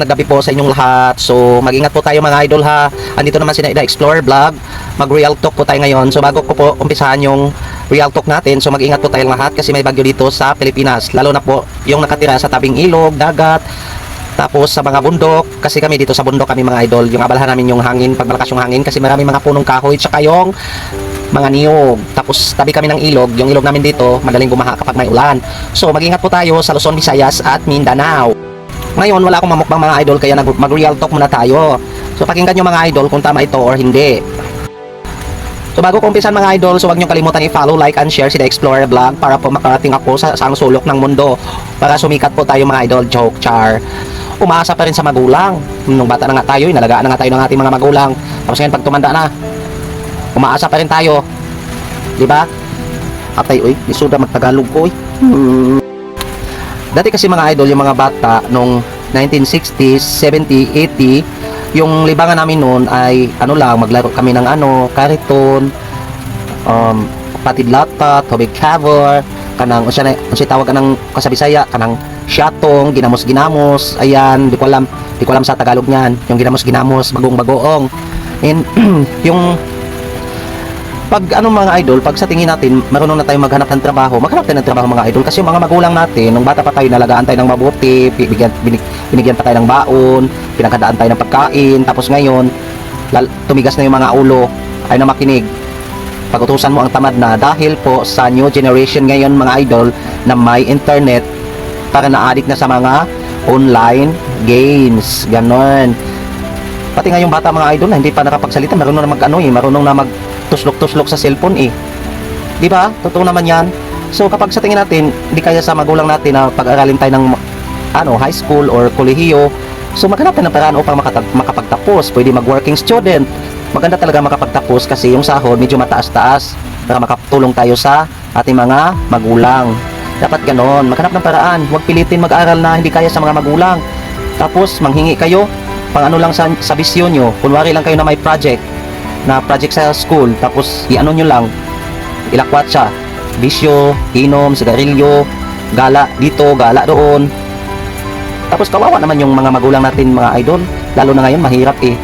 Naggabi po sa inyong lahat. So, mag-ingat po tayo mga idol ha. Andito naman si Naida Explorer Vlog. Mag-real talk po tayo ngayon. So, bago ko po umpisahan yung real talk natin, so mag-ingat po tayong lahat kasi may bagyo dito sa Pilipinas. Lalo na po yung nakatira sa tabing ilog, dagat, tapos sa mga bundok, kasi kami dito sa bundok kami mga idol, yung abalahan namin yung hangin, pag malakas yung hangin, kasi marami mga punong kahoy, tsaka yung mga niyog. Tapos tabi kami ng ilog, yung ilog namin dito, madaling bumaha kapag may ulan. So mag-ingat po tayo sa Luzon, Visayas at Mindanao. Ngayon, wala akong mamukbang mga idol, kaya mag-real talk muna tayo. So pakinggan nyo mga idol kung tama ito or hindi. So bago ko umpisan mga idol, so huwag nyo kalimutan i-follow, like, and share si The Explorer Vlog para po makarating ako sa saang sulok ng mundo. Para sumikat po tayo mga idol, joke, char. Umaasa pa rin sa magulang. Nung bata na nga tayo, inalagaan na nga tayo ng ating mga magulang. Tapos ngayon pag tumanda na, umaasa pa rin tayo. Di ba? Atay, uy, isuda magtagalog ko, uy. Hmm. Dati kasi mga idol, yung mga bata nung 1960s, 70, 80, yung libangan namin noon ay ano lang, maglaro kami ng ano, kariton, um, patid lata, tubig cover, kanang, siya, na- siya tawag kanang kasabisaya, kanang syatong, ginamos-ginamos, ayan, di ko alam, di ko alam sa Tagalog niyan, yung ginamos-ginamos, bagong-bagoong. And yung pag ano mga idol, pag sa tingin natin, marunong na tayo maghanap ng trabaho, maghanap tayo ng trabaho mga idol. Kasi yung mga magulang natin, nung bata pa tayo, nalagaan tayo ng mabuti, bigyan, binig, binigyan pa tayo ng baon, pinagkadaan tayo ng pagkain, tapos ngayon, tumigas na yung mga ulo, ay na makinig. Pag-utusan mo ang tamad na dahil po sa new generation ngayon mga idol na may internet para na-addict na sa mga online games. Ganon. Pati nga yung bata mga idol na hindi pa nakapagsalita, marunong na mag-ano eh, marunong na mag tuslok-tuslok sa cellphone eh. Di ba? Totoo naman yan. So kapag sa tingin natin, hindi kaya sa magulang natin na pag-aralin tayo ng ano, high school or kolehiyo, so maghanap tayo ng paraan upang makatag- makapagtapos. Pwede mag-working student. Maganda talaga makapagtapos kasi yung sahod medyo mataas-taas para makatulong tayo sa ating mga magulang. Dapat ganon. Maghanap ng paraan. Huwag pilitin mag-aral na hindi kaya sa mga magulang. Tapos manghingi kayo pang ano lang sa, sa bisyon nyo. Kunwari lang kayo na may project na project sa school tapos i-ano nyo lang ilakwat siya. Bisyo, inom, sigarilyo gala dito, gala doon. Tapos kawawa naman yung mga magulang natin mga idol. Lalo na ngayon mahirap eh.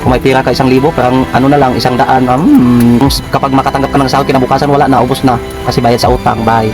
Kung may pira ka isang libo parang ano na lang isang daan. Um, kapag makatanggap ka ng sahod kinabukasan wala na ubos na. Kasi bayad sa utang bye